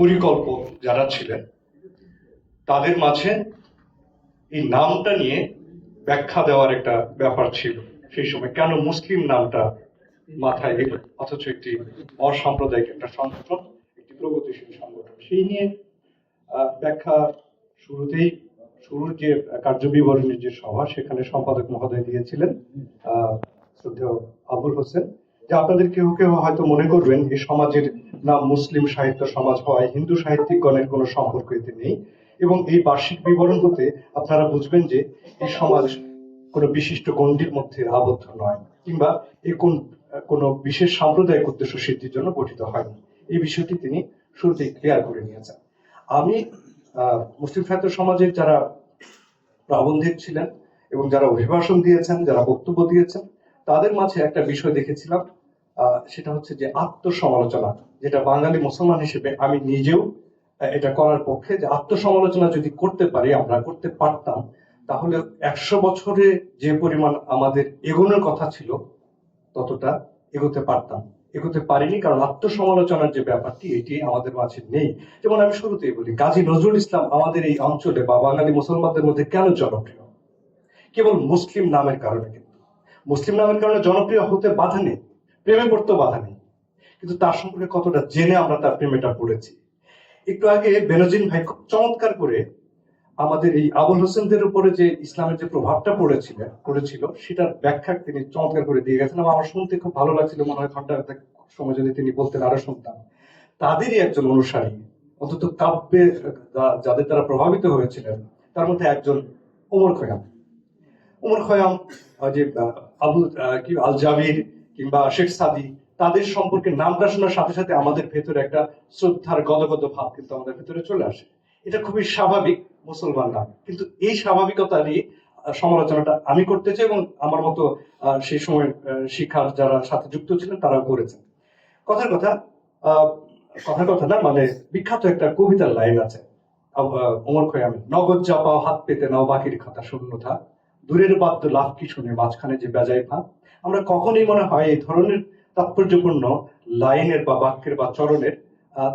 পরিকল্পক যারা ছিলেন, তাদের মাঝে এই নামটা নিয়ে ব্যাখ্যা দেওয়ার একটা ব্যাপার ছিল সেই সময়। কেন মুসলিম নামটা মাথায় এলো? অথচ একটি অসাম্প্রদায়িক একটা সংগঠন, একটি প্রগতিশীল সংগঠন। সেই নিয়ে ব্যাখ্যা শুরুতেই, শুরুর যে কার্যবিবরণীর যে সভা, সেখানে সম্পাদক মহোদয় দিয়েছিলেন শ্রদ্ধেয় আবুল হোসেন। যে আপনাদের কেউ কেউ হয়তো মনে করবেন এই সমাজের নাম মুসলিম সাহিত্য সমাজ হওয়ায় হিন্দু সাহিত্যিকগণের কোনো সম্পর্ক এতে নেই। এবং এই বার্ষিক বিবরণ হতে আপনারা বুঝবেন যে এই সমাজ কোনো বিশিষ্ট গণ্ডির মধ্যে আবদ্ধ নয়, কিংবা এ কোন কোনো বিশেষ সাম্প্রদায়িক উদ্দেশ্য সিদ্ধির জন্য গঠিত হয়নি। এই বিষয়টি তিনি শুরুতেই ক্লিয়ার করে নিয়েছেন। আমি মুসলিম সাহিত্য সমাজের যারা প্রাবন্ধিক ছিলেন এবং যারা অভিভাষণ দিয়েছেন, যারা বক্তব্য দিয়েছেন তাদের মাঝে একটা বিষয় দেখেছিলাম সেটা হচ্ছে যে আত্মসমালোচনা, যেটা বাঙালি মুসলমান হিসেবে আমি নিজেও এটা করার পক্ষে যে আত্মসমালোচনা যদি করতে পারি, আমরা করতে পারতাম, তাহলে একশো বছরে যে পরিমাণ আমাদের এগোনোর কথা ছিল, ততটা এগোতে পারতাম। এগোতে পারিনি কারণ আত্মসমালোচনার যে ব্যাপারটি, এটি আমাদের মাঝে নেই। যেমন আমি শুরুতেই বলি কাজী নজরুল ইসলাম আমাদের এই অঞ্চলে বা বাঙালি মুসলমানদের মধ্যে কেন জনপ্রিয়? কেবল মুসলিম নামের কারণে মুসলিম নামের কারণে জনপ্রিয় হতে বাধা নেই, প্রেমে পড়তেও বাধা নেই। কিন্তু তার সম্পর্কে কতটা জেনে আমরা তার প্রেমেটা পড়েছি? একটু আগে বেনজিন ভাই খুব চমৎকার করে আমাদের এই আবুল হোসেনদের উপরে যে ইসলামের যে প্রভাবটা পড়েছিল পড়েছিল, সেটার ব্যাখ্যা তিনি চমৎকার করে দিয়ে গেছেন আমার শুনতে খুব ভালো লাগছিল, মনে হয় ঘণ্টা সময় যদি তিনি বলতেন আরও শুনতাম। তাদেরই একজন অনুসারী, অন্তত কাব্যে যাদের তারা প্রভাবিত হয়েছিলেন, তার মধ্যে একজন ওমর খয়াম ওমর খয়াম যে আহ, কি আল জাবির কিংবা শেখ সাদি তাদের সম্পর্কে নামটা শোনার সাথে সাথে আমাদের ভেতরে একটা শ্রদ্ধার গদগদ ভাব কিন্তু আমাদের ভেতরে চলে আসে। এটা খুবই স্বাভাবিক মুসলমান নাম কিন্তু এই স্বাভাবিকতা নিয়ে সমালোচনাটা আমি করতে চাই এবং আমার মতো সেই সময় শিক্ষার যারা সাথে যুক্ত ছিলেন তারাও করেছেন। কথার কথা কথার কথা না মানে বিখ্যাত একটা কবিতার লাইন আছে। আব- ওমর খয়ামের নগদ চাপাও হাত পেতে নাও বাকির খাতা শূন্যতা। দূরের বাদ্য লাভ কি শুনে মাঝখানে যে বেজায় ভাব? আমরা কখনই মনে হয় এই ধরনের তাৎপর্যপূর্ণ লাইনের বা বাক্যের বা চরণের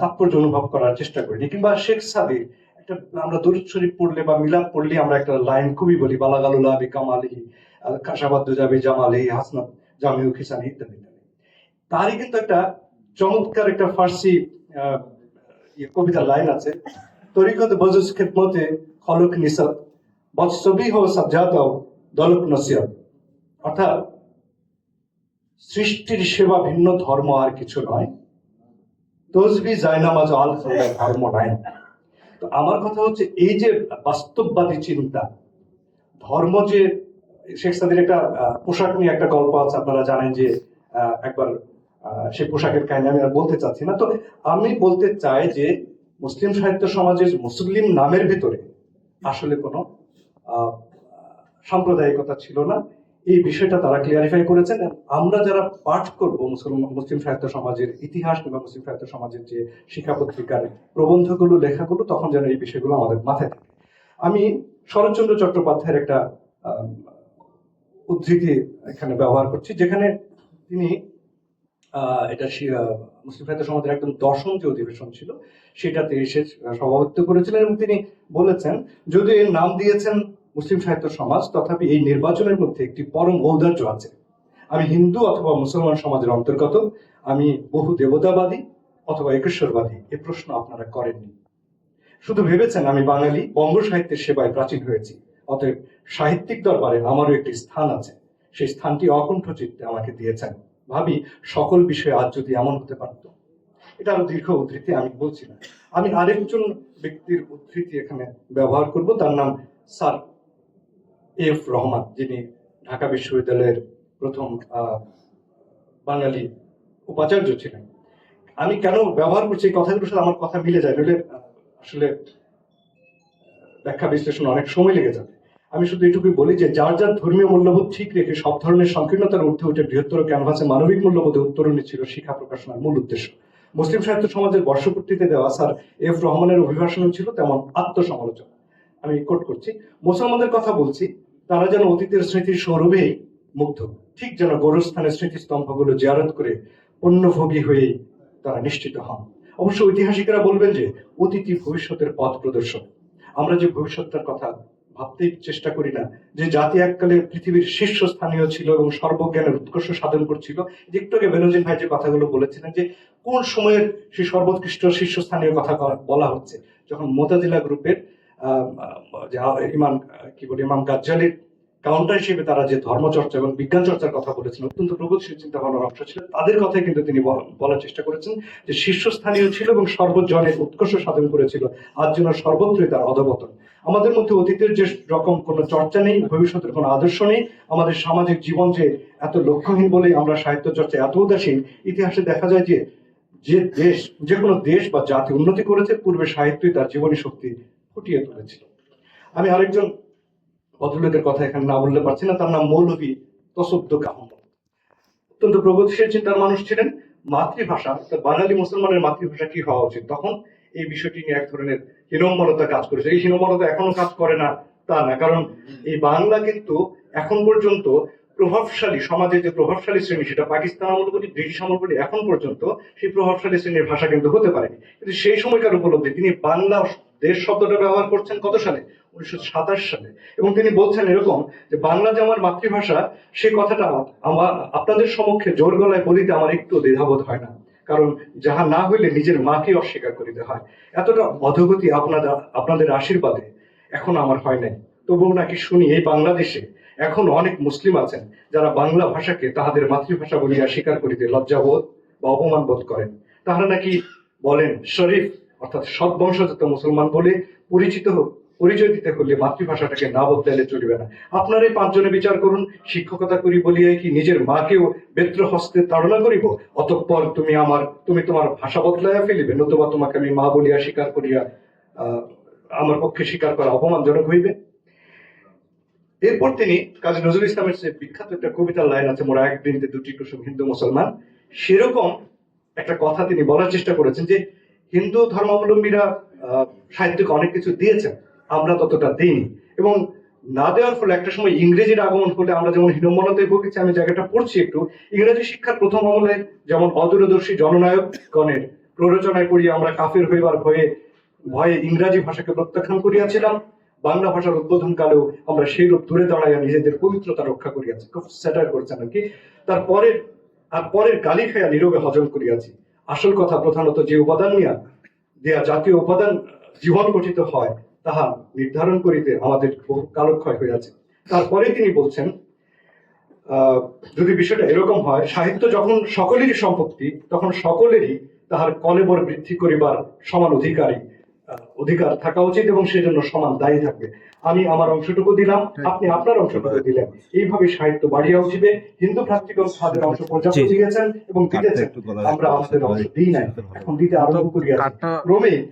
তাৎপর্য অনুভব করার চেষ্টা করিনি। কিংবা শেখ সাদির একটা, আমরা দরুদ শরীফ পড়লে বা মিলাদ পড়লে আমরা একটা লাইন খুবই বলি বালাগালুলা বি কামালি কাশাবাদ্দ যাবে জামালি হাসনাত জামিউ খিসানি ইত্যাদি ইত্যাদি। তারই কিন্তু একটা চমৎকার একটা ফার্সি ইয়ে কবিতার লাইন আছে। তরিকত বজুস খেদমতে খলক নিসত বৎসবি হো সাজ্জাদ দলক অর্থাৎ, সৃষ্টির সেবা ভিন্ন ধর্ম আর কিছু নয়। তসবি, জায়নামাজ, আল ধর্ম নয় তো আমার কথা হচ্ছে, এই যে বাস্তববাদী চিন্তা, ধর্ম যে, শেখ সাদির একটা পোশাক নিয়ে একটা গল্প আছে, আপনারা জানেন যে একবার সেই পোশাকের কাহিনী আমি আর বলতে চাচ্ছি না। তো আমি বলতে চাই যে, মুসলিম সাহিত্য সমাজের মুসলিম নামের ভিতরে আসলে কোনো সাম্প্রদায়িকতা ছিল না। এই বিষয়টা তারা ক্লিয়ারিফাই করেছেন আমরা যারা পাঠ করব মুসলমান, মুসলিম সাহিত্য সমাজের ইতিহাস কিংবা মুসলিম সাহিত্য সমাজের যে শিক্ষা পত্রিকার প্রবন্ধগুলো, লেখাগুলো, তখন যেন এই বিষয়গুলো আমাদের মাথায় থাকে। আমি শরৎচন্দ্র চট্টোপাধ্যায়ের একটা উদ্ধৃতি এখানে ব্যবহার করছি, যেখানে তিনি এটা মুসলিম সাহিত্য সমাজের একদম দশম যে অধিবেশন ছিল, সেটাতে এসে সভাপতিত্ব করেছিলেন এবং তিনি বলেছেন যদিও এর নাম দিয়েছেন মুসলিম সাহিত্য সমাজ তথাপি এই নির্বাচনের মধ্যে একটি পরম ঔদার্য আছে। আমি হিন্দু অথবা মুসলমান সমাজের অন্তর্গত, আমি বহু দেবতাবাদী অথবা একেশ্বরবাদী, এ প্রশ্ন আপনারা করেননি। শুধু ভেবেছেন আমি বাঙালি, বঙ্গ সাহিত্যের সেবায় প্রাচীন হয়েছি, অতএব সাহিত্যিক দরবারে আমারও একটি স্থান আছে, সেই স্থানটি অকণ্ঠ চিত্তে আমাকে দিয়েছেন। ভাবি, সকল বিষয়ে আজ যদি এমন হতে পারত। এটা আরও দীর্ঘ উদ্ধৃতি, আমি বলছি না। আমি আরেকজন ব্যক্তির উদ্ধৃতি এখানে ব্যবহার করব, তার নাম স্যার এফ রহমান, যিনি ঢাকা বিশ্ববিদ্যালয়ের প্রথম বাঙালি উপাচার্য ছিলেন। আমি কেন ব্যবহার করছি এই কথাগুলোর সাথে আমার কথা মিলে যায় নইলে আসলে ব্যাখ্যা বিশ্লেষণ অনেক সময় লেগে যাবে। আমি শুধু এটুকুই বলি যে, যার যার ধর্মীয় মূল্যবোধ ঠিক রেখে সব ধরনের সংকীর্ণতার ঊর্ধ্বে উঠে বৃহত্তর ক্যানভাসে মানবিক মূল্যবোধে উত্তরণী ছিল শিক্ষা প্রকাশনার মূল উদ্দেশ্য। মুসলিম সাহিত্য সমাজের বর্ষপূর্তিতে দেওয়া স্যার এফ রহমানের অভিভাষণও ছিল তেমন আত্মসমালোচনা। আমি কোট করছি, মুসলমানদের কথা বলছি তারা যেন অতীতের স্মৃতির সৌরভেই মুগ্ধ। ঠিক যেন গোরস্থানের স্মৃতিস্তম্ভগুলো জিয়ারত করে পণ্যভোগী হয়েই তারা নিশ্চিত হন। অবশ্য ঐতিহাসিকরা বলবেন যে অতীতই ভবিষ্যতের পথ প্রদর্শক। আমরা যে ভবিষ্যৎটার কথা ভাবতেই চেষ্টা করি না, যে জাতি এককালে পৃথিবীর শীর্ষস্থানীয় ছিল এবং সর্বজ্ঞানের উৎকর্ষ সাধন করছিল, যে বেনজিন ভাই যে কথাগুলো বলেছিলেন যে, কোন সময়ের সেই সর্বোৎকৃষ্ট শীর্ষস্থানীয় কথা বলা হচ্ছে, যখন মোতাজিলা গ্রুপের ইমাম, কি বলে, ইমাম গাজ্জালির কাউন্টার হিসেবে তারা যে ধর্মচর্চা এবং বিজ্ঞান চর্চার কথা বলেছেন, অত্যন্ত প্রগতিশীল চিন্তা ভাবনার অংশ ছিল। তাদের কথাই কিন্তু তিনি বল- বলার চেষ্টা করেছেন যে শীর্ষস্থানীয় ছিল এবং সর্বজনের উৎকর্ষ সাধন করেছিল। আজ যেন সর্বত্রই তার অধপতন। আমাদের মধ্যে অতীতের যে রকম কোনো চর্চা নেই, ভবিষ্যতের কোনো আদর্শ নেই, আমাদের সামাজিক জীবন যে এত লক্ষ্যহীন বলেই আমরা সাহিত্য চর্চা এত উদাসীন, ইতিহাসে দেখা যায় যে যে দেশ, যে কোনো দেশ বা জাতি উন্নতি করেছে, পূর্বে সাহিত্যই তার জীবনী শক্তি ফুটিয়ে তুলেছিল। আমি আরেকজন ভদ্রলোকের কথা এখানে না বলতে পারছি না, তার নাম মৌলভী তসদ্দুক আহমদ অত্যন্ত প্রগতিশীল চিন্তার মানুষ ছিলেন। মাতৃভাষা বাঙালি মুসলমানের মাতৃভাষা কি হওয়া উচিত? তখন এই বিষয়টি নিয়ে এক ধরনের হীনম্মলতা কাজ করেছে। এই হীনম্মলতা এখনও কাজ করে না, তা না, কারণ এই বাংলা কিন্তু এখন পর্যন্ত প্রভাবশালী সমাজে যে প্রভাবশালী শ্রেণি, সেটা পাকিস্তান আমল বলি, ব্রিটিশ আমল বলি, এখন পর্যন্ত সেই প্রভাবশালী শ্রেণির ভাষা কিন্তু হতে পারেনি। কিন্তু সেই সময়কার উপলব্ধি, তিনি বাংলা দেশ শব্দটা ব্যবহার করছেন কত সালে? উনিশশো সাতাশ সালে। এবং তিনি বলছেন এরকম যে, বাংলা যে আমার মাতৃভাষা, সে কথাটা আমার আপনাদের সমক্ষে জোর গলায় বলিতে আমার একটু দ্বিধাবোধ হয় না। কারণ যাহা না হইলে নিজের মাকে অস্বীকার করিতে হয়। এতটা অধগতি আপনাদের আপনাদের আশীর্বাদে এখন আমার হয় নাই। তবুও নাকি শুনি এই বাংলাদেশে এখন অনেক মুসলিম আছেন, যারা বাংলা ভাষাকে তাহাদের মাতৃভাষা বলিয়া স্বীকার করিতে লজ্জাবোধ বা অপমান বোধ করেন। তাহারা নাকি বলেন, শরীফ অর্থাৎ সৎ বংশজাত মুসলমান বলে পরিচিত হোক- পরিচয় দিতে হলে মাতৃভাষাটাকে না বদলাইলে চলবে না। আপনার এই পাঁচজনে বিচার করুন, শিক্ষকতা করি বলিয়া কি নিজের মাকেও বেত্র হস্তে তাড়না করিব? অতঃপর তুমি আমার, তুমি তোমার ভাষা বদলাইয়া ফেলিবে, নতুবা তোমাকে আমি মা বলিয়া স্বীকার করিয়া আমার পক্ষে স্বীকার করা অপমানজনক হইবে? এরপর তিনি কাজী নজরুল ইসলামের যে বিখ্যাত একটা কবিতার লাইন আছে, মোরা এক বৃন্দে দুটি কুসুম হিন্দু মুসলমান, সেরকম একটা কথা তিনি বলার চেষ্টা করেছেন যে হিন্দু ধর্মাবলম্বীরা সাহিত্যকে অনেক কিছু দিয়েছেন, আমরা ততটা দিইনি। এবং না দেওয়ার ফলে একটা সময় ইংরেজির আগমন হলে আমরা যেমন হীনমনতায় ভুগেছি, আমি জায়গাটা পড়ছি একটু, ইংরেজি শিক্ষার প্রথম আমলে যেমন অদূরদর্শী জননায়কগণের প্ররোচনায় পড়িয়ে আমরা কাফের হইবার ভয়ে ভয়ে ইংরাজি ভাষাকে প্রত্যাখ্যান করিয়াছিলাম, বাংলা ভাষার উদ্বোধন কালেও আমরা সেই রূপ দূরে দাঁড়াইয়া নিজেদের পবিত্রতা রক্ষা করিয়াছি। খুব স্যাটার করছেন আর কি। তারপরের, আর পরের গালি খাইয়া নীরবে হজম করিয়াছি। আসল কথা প্রধানত যে উপাদান নিয়া দেয়া জাতীয় উপাদান জীবন গঠিত হয়, তাহা নির্ধারণ করিতে আমাদের বহু কালক্ষয় হইয়াছে তারপরে তিনি বলছেন যদি বিষয়টা এরকম হয়, সাহিত্য যখন সকলেরই সম্পত্তি, তখন সকলেরই তাহার কলেবর বৃদ্ধি করিবার সমান অধিকারী। অধিকার থাকা উচিত এবং সেজন্য সমান দায়ী থাকবে। আমি আমার অংশটুকু দিলাম আপনি আপনার অংশটুকু দিলেন। এইভাবে সাহিত্য বাড়িয়া উঠিবে। হিন্দু ভ্রাতৃগণ তাদের অংশ পর্যাপ্ত। দিয়েছেন এবং দিতেছেন। আমরা আমাদের অংশ দিই নাই। এখন দিতে আরম্ভ করিয়া ক্রমে